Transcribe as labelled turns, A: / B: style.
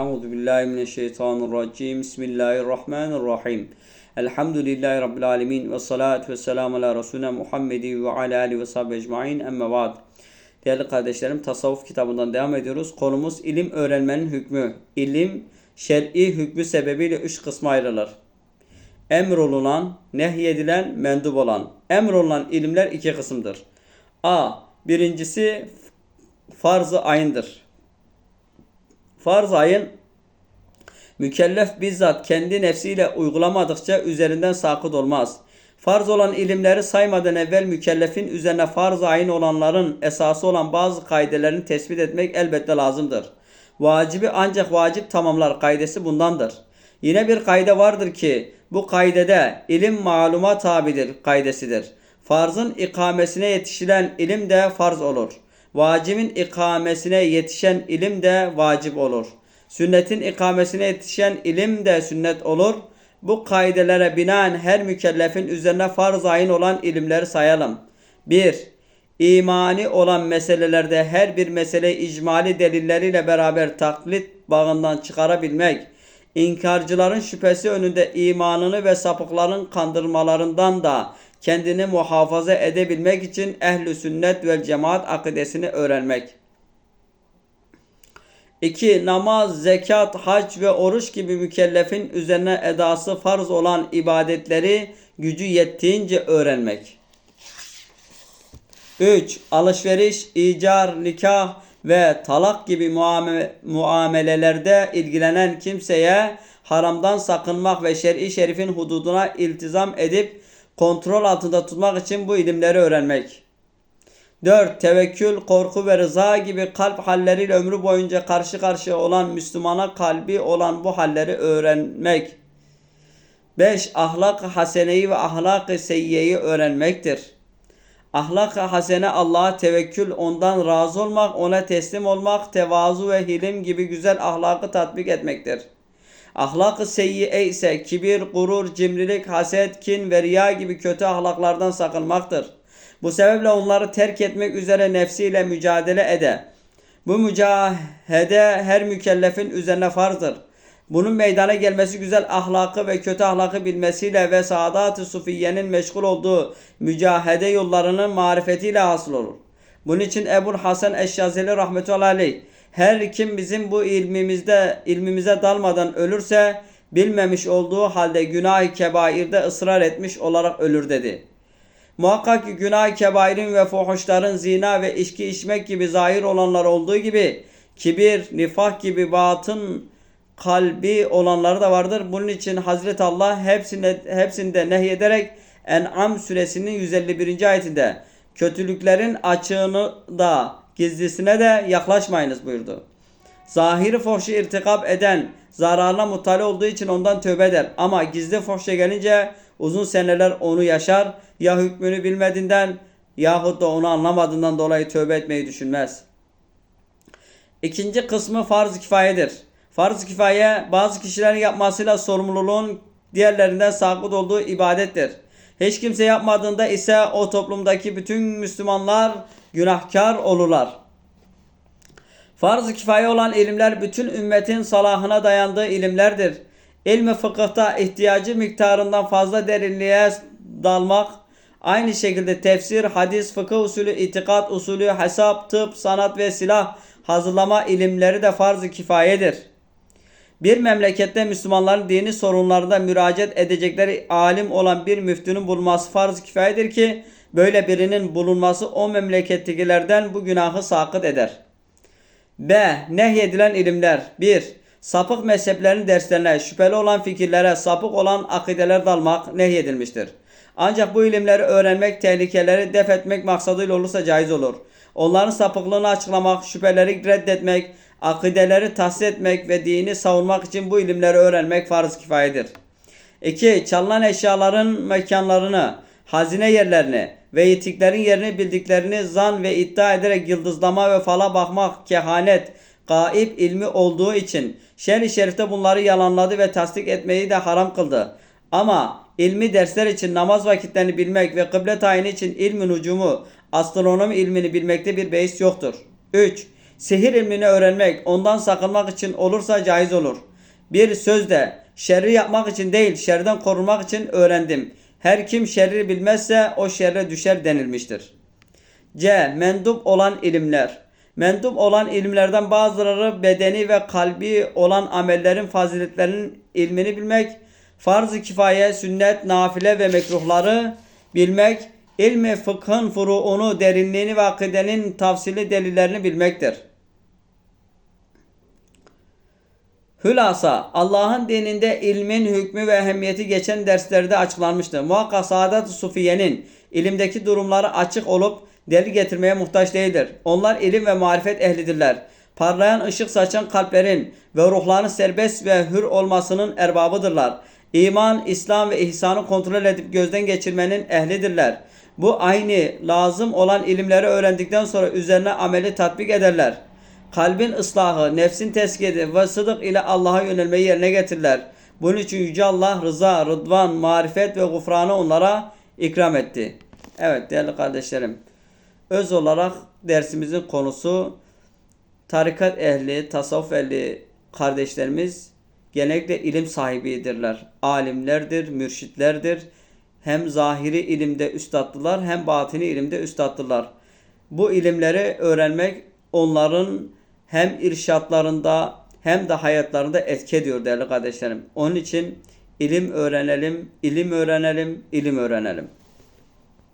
A: Euzu billahi mineşşeytanirracim. Bismillahirrahmanirrahim. Elhamdülillahi rabbil alamin ve salatu vesselamü ala resulina Muhammedi ve ala alihi ve sahbihi ecmaîn. Emme ba'd. Değerli kardeşlerim, tasavvuf kitabından devam ediyoruz. Konumuz ilim öğrenmenin hükmü. İlim şer'i hükmü sebebiyle üç kısma ayrılır. Emrolunan, nehyedilen, mendup olan. Emrolunan ilimler iki kısımdır. A. Birincisi farz-ı ayındır. Farz ayın mükellef bizzat kendi nefsiyle uygulamadıkça üzerinden sakıt olmaz. Farz olan ilimleri saymadan evvel mükellefin üzerine farz ayın olanların esası olan bazı kaidelerini tespit etmek elbette lazımdır. Vacibi ancak vacip tamamlar kaidesi bundandır. Yine bir kaide vardır ki bu kaidede ilim maluma tabidir kaidesidir. Farzın ikamesine yetişilen ilim de farz olur. Vacibin ikamesine yetişen ilim de vacip olur. Sünnetin ikamesine yetişen ilim de sünnet olur. Bu kaidelere binaen her mükellefin üzerine farz ayın olan ilimleri sayalım. 1. İmani olan meselelerde her bir mesele icmali delilleriyle beraber taklit bağından çıkarabilmek, inkarcıların şüphesi önünde imanını ve sapıkların kandırmalarından da kendini muhafaza edebilmek için ehli sünnet ve cemaat akidesini öğrenmek. 2. Namaz, zekat, hac ve oruç gibi mükellefin üzerine edası farz olan ibadetleri gücü yettiğince öğrenmek. 3. Alışveriş, icar, nikah ve talak gibi muamele, muamelelerde ilgilenen kimseye haramdan sakınmak ve şer'i şerifin hududuna iltizam edip kontrol altında tutmak için bu ilimleri öğrenmek. 4. Tevekkül, korku ve rıza gibi kalp halleriyle ömrü boyunca karşı karşıya olan Müslümana kalbi olan bu halleri öğrenmek. 5. Ahlak haseneyi ve ahlak-ı seyyiyeyi öğrenmektir. Ahlak-ı hasene Allah'a tevekkül, ondan razı olmak, ona teslim olmak, tevazu ve hilim gibi güzel ahlakı tatbik etmektir. Ahlak-ı seyyiye ise kibir, gurur, cimrilik, haset, kin ve riya gibi kötü ahlaklardan sakınmaktır. Bu sebeple onları terk etmek üzere nefsiyle mücadele ede. Bu mücahede her mükellefin üzerine farzdır. Bunun meydana gelmesi güzel ahlakı ve kötü ahlakı bilmesiyle ve saadat-ı sufiyenin meşgul olduğu mücahede yollarının marifetiyle hasıl olur. Bunun için Ebu Hasan Eşşazeli rahmetullahi aleyh her kim bizim bu ilmimizde ilmimize dalmadan ölürse bilmemiş olduğu halde günah-ı kebairde ısrar etmiş olarak ölür dedi. Muhakkak ki günah-ı kebairin ve fuhuşların zina ve içki içmek gibi zahir olanlar olduğu gibi kibir, nifak gibi batın kalbi olanları da vardır. Bunun için Hazreti Allah hepsinde, hepsinde nehyederek En'am suresinin 151. ayetinde kötülüklerin açığını da gizlisine de yaklaşmayınız buyurdu. Zahiri fohşu irtikap eden zararına muttali olduğu için ondan tövbe eder. Ama gizli fohşa gelince uzun seneler onu yaşar. Ya hükmünü bilmediğinden yahut da onu anlamadığından dolayı tövbe etmeyi düşünmez. İkinci kısmı farz-ı kifayedir. Farz-ı kifaye bazı kişilerin yapmasıyla sorumluluğun diğerlerinden sakıt olduğu ibadettir. Hiç kimse yapmadığında ise o toplumdaki bütün Müslümanlar günahkar olurlar. Farz-ı kifaye olan ilimler bütün ümmetin salahına dayandığı ilimlerdir. İlmi fıkıhta ihtiyacı miktarından fazla derinliğe dalmak, aynı şekilde tefsir, hadis, fıkıh usulü, itikat usulü, hesap, tıp, sanat ve silah hazırlama ilimleri de farz-ı kifayedir. Bir memlekette Müslümanların dini sorunlarında müracaat edecekleri alim olan bir müftünün bulunması farz-ı kifayedir ki böyle birinin bulunması o memlekettekilerden bu günahı sakıt eder. B. Nehyedilen ilimler 1. Sapık mezheplerin derslerine, şüpheli olan fikirlere, sapık olan akideler dalmak nehyedilmiştir. Ancak bu ilimleri öğrenmek, tehlikeleri def etmek maksadıyla olursa caiz olur. Onların sapıklığını açıklamak, şüpheleri reddetmek, akideleri tahsis etmek ve dini savunmak için bu ilimleri öğrenmek farz kifayedir. 2. Çalınan eşyaların mekanlarını, hazine yerlerini ve yitiklerin yerini bildiklerini zan ve iddia ederek yıldızlama ve fala bakmak kehanet, gaib ilmi olduğu için şer-i şerifte bunları yalanladı ve tasdik etmeyi de haram kıldı. Ama ilmi dersler için namaz vakitlerini bilmek ve kıble tayini için ilmin ucumu, astronomi ilmini bilmekte bir beis yoktur. 3. Sihir ilmini öğrenmek ondan sakınmak için olursa caiz olur. Bir sözde şerri yapmak için değil şerden korunmak için öğrendim. Her kim şerri bilmezse o şerre düşer denilmiştir. C. Mendup olan ilimler. Mendup olan ilimlerden bazıları bedeni ve kalbi olan amellerin faziletlerinin ilmini bilmek, farz-ı kifaye, sünnet, nafile ve mekruhları bilmek, ilmi fıkhın furuunu, derinliğini ve akidenin tafsili delillerini bilmektir. Hülasa Allah'ın dininde ilmin hükmü ve ehemmiyeti geçen derslerde açıklanmıştır. Muhakkak Saadet-i Sufiye'nin ilimdeki durumları açık olup delil getirmeye muhtaç değildir. Onlar ilim ve marifet ehlidirler. Parlayan ışık saçan kalplerin ve ruhların serbest ve hür olmasının erbabıdırlar. İman, İslam ve ihsanı kontrol edip gözden geçirmenin ehlidirler. Bu aynı lazım olan ilimleri öğrendikten sonra üzerine ameli tatbik ederler. Kalbin ıslahı, nefsin teskidi ve sıdık ile Allah'a yönelmeyi yerine getirirler. Bunun için Yüce Allah rıza, rıdvan, marifet ve gufranı onlara ikram etti. Evet değerli kardeşlerim. Öz olarak dersimizin konusu tarikat ehli, tasavvuf ehli kardeşlerimiz genellikle ilim sahibidirler. Alimlerdir, mürşitlerdir. Hem zahiri ilimde üstaddılar hem batini ilimde üstaddılar. Bu ilimleri öğrenmek onların hem irşatlarında hem de hayatlarında etki ediyor değerli kardeşlerim. Onun için ilim öğrenelim, ilim öğrenelim, ilim öğrenelim.